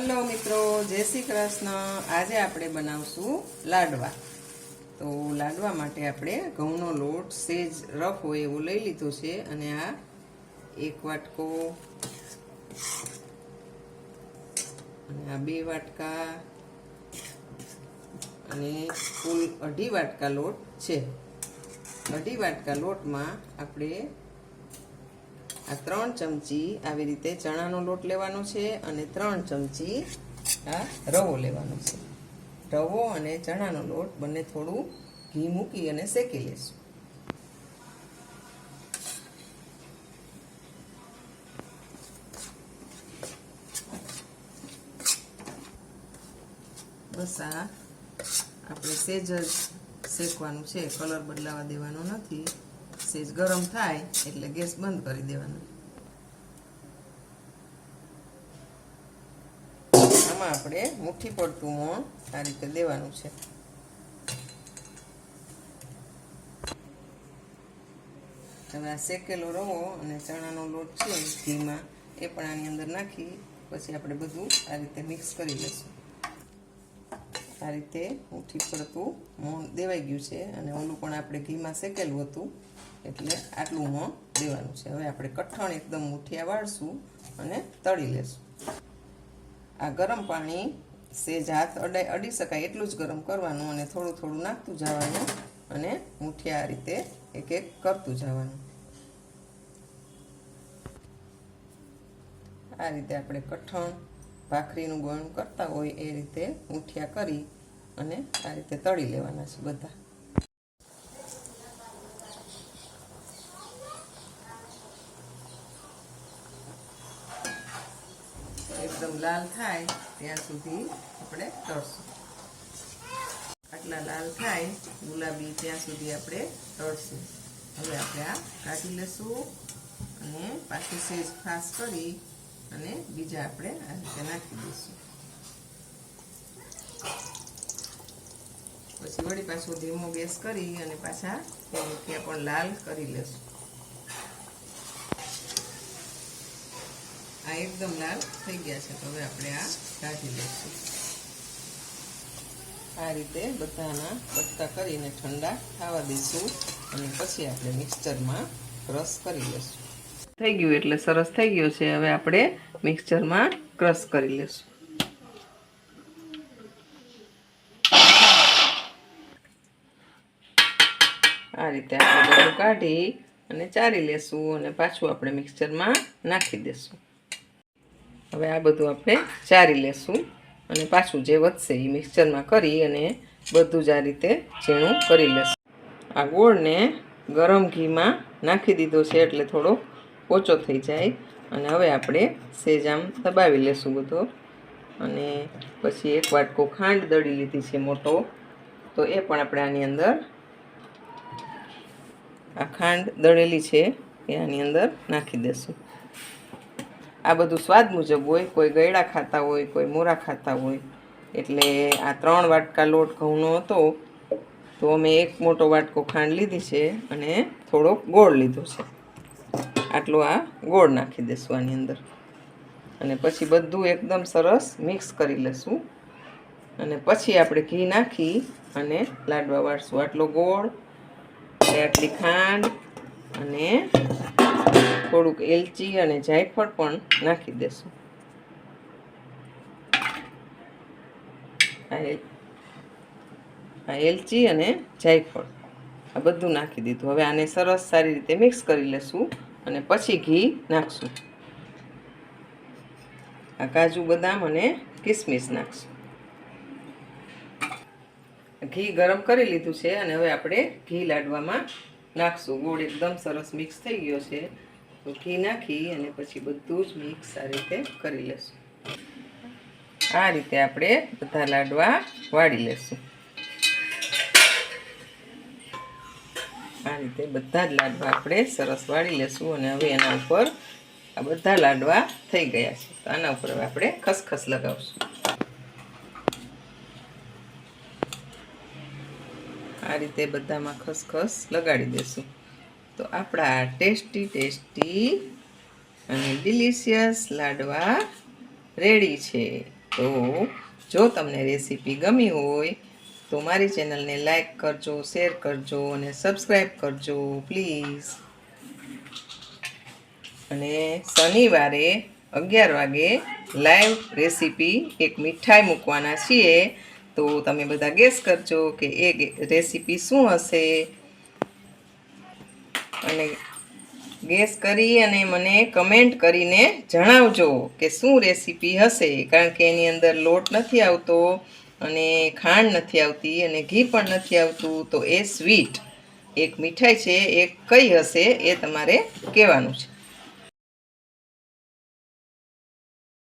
Hello મિત્રો, જય શ્રી કૃષ્ણ. આજે આપણે બનાવશું લાડવા. તો લાડવા માટે આપણે ઘઉંનો લોટ સેજ રફ હોય એવો લઈ લીધો છે અને આ એક વાટકો અને આ બે વાટકા અને કુલ અઢી વાટકા લોટ છે. અઢી વાટકા લોટમાં આપણે આ ત્રણ ચમચી આવી રીતે ચણાનો લોટ લેવાનો છે અને ત્રણ ચમચી આ રવો લેવાનો છે. રવો અને ચણાનો લોટ બંને થોડું ઘી મૂકી અને શેકી લેશું. બસ આ આપણે સેજ જ શેકવાનું છે. કલર બદલાવા દેવાનો નથી. સેજ ગરમ થાય એટલે ગેસ બંધ કરી દેવાનો. આમાં આપણે મુઠ્ઠી પડતું મોણ આ રીતે દેવાનું છે. હવે આ શેકેલો રવો અને ચણાનો લોટ છે ઘીમાં, એ પણ આની અંદર નાખી, પછી આપણે બધું આ રીતે મિક્સ કરી લઈશું આ રીતે મુઠ્ઠી પડતું મોણ દેવાઈ ગયું છે અને ઓલું પણ આપણે ઘીમાં શેકેલું હતું. એટલે આટલું મોં દેવાનું છે. હવે આપણે કઠણ એકદમ મુઠિયા વાળશું અને તળી લેશું. આ ગરમ પાણી સેજ હાથ અડાઈ અડી શકાય એટલું જ ગરમ કરવાનું અને થોડું થોડું નાખતું જવાનું અને મુઠિયા આ રીતે એક એક કરતું જવાનું. આ રીતે આપણે કઠણ ભાખરીનું ગોળું કરતા હોય એ રીતે મુઠિયા કરી અને આ રીતે તળી લેવાના છે બધા. એકદમ લાલ થાય ત્યાં સુધી આપણે તળશું. આટલા લાલ થાય, ગુલાબી ત્યાં સુધી આપણે તળશું. હવે આપણે આ કાઢી લઈશું અને પાછી સેજ ખાસ કરી અને બીજા આપણે આ રીતે નાખી દઈશું. પછી વળી પાછું ધીમો ગેસ કરી અને પાછા ત્યાં પણ લાલ કરી લેશું આ એકદમ લાલ થઈ ગયા છે. તો હવે આપણે આ કાઢી લઈશું. આ રીતે બધાના બટકા કરીને ઠંડા થવા દઈશું અને પછી આપણે મિક્સચરમાં ક્રશ કરી લઈશું. થઈ ગયું એટલે સરસ થઈ ગયું છે. હવે આપણે મિક્સચરમાં ક્રશ કરી લઈશું. આ રીતે આપણે બધું કાઢી અને ચારી લેશું અને પાછું આપણે મિક્સચરમાં નાખી દેશું. હવે આ બધું આપણે ચારી લેશું અને પાછું જે વધશે એ મિક્સચરમાં કરી અને બધું જ આ રીતે ઝીણું કરી લેશું. આ ગોળને ગરમ ઘીમાં નાખી દીધો છે એટલે થોડો ઓછો થઈ જાય અને હવે આપણે સેજ આમ દબાવી લેશું બધો. અને પછી એક વાટકો ખાંડ દળી લીધી છે મોટો. તો એ પણ આપણે આની અંદર આ ખાંડ દળેલી છે એ આની અંદર નાખી દેશું. આ બધું સ્વાદ મુજબ હોય, કોઈ ગળા ખાતા હોય, કોઈ મોરા ખાતા હોય. એટલે આ ત્રણ વાટકા લોટ ઘઉંનો હતો, તો અમે એક મોટો વાટકો ખાંડ લીધી છે અને થોડોક ગોળ લીધો છે. આટલો આ ગોળ નાખી દઈશું આની અંદર. અને પછી બધું એકદમ સરસ મિક્સ કરી લઈશું અને પછી આપણે ઘી નાખી અને લાડવા વાળશું. આટલો ગોળ આટલી ખાંડ અને થોડુંક એલચી અને જાયફળ પણ નાખી દેશું. આ એલચી અને જાયફળ, આ બધું નાખી દીધું. હવે આને સરસ સારી રીતે મિક્સ કરી લેશું અને પછી ઘી નાખશું. આ કાજુ, બદામ અને કિસમિસ નાખશું. ઘી ગરમ કરી લીધું છે અને હવે આપણે ઘી લાડવામાં નાખશું. ગોળ એકદમ સરસ મિક્સ થઈ ગયો છે. તો ઘી નાખી અને પછી બધું જ મિક્સ આ રીતે કરી લેશું. આ રીતે આપણે બધા લાડવા વાળી લેશું. આ રીતે બધા જ લાડવા આપણે સરસ વાળી લેશું અને હવે એના ઉપર આ બધા લાડવા થઈ ગયા છે. તો આના ઉપર હવે આપણે ખસખસ લગાવશું. આ રીતે બધામાં ખસખસ લગાડી દેશું. તો આપણા ટેસ્ટી ટેસ્ટી અને ડિલિશિયસ લાડવા રેડી છે. તો જો તમને રેસીપી ગમી હોય, તો મારી ચેનલને લાઈક કરજો, શેર કરજો અને સબસ્ક્રાઈબ કરજો, પ્લીઝ. અને શનિવારે અગિયાર વાગે લાઈવ રેસીપી એક મીઠાઈ મૂકવાના છીએ. તો તમે બધા ગેસ કરજો કે એ રેસીપી શું હશે? અને ગેસ કરી અને મને કમેન્ટ કરીને જણાવજો કે શું રેસીપી હશે, કારણ કે એની અંદર લોટ નથી આવતો અને ખાંડ નથી આવતી અને ઘી પણ નથી આવતું, તો એ સ્વીટ. એક મીઠાઈ છે, એ કઈ હશે એ તમારે કહેવાનું છે.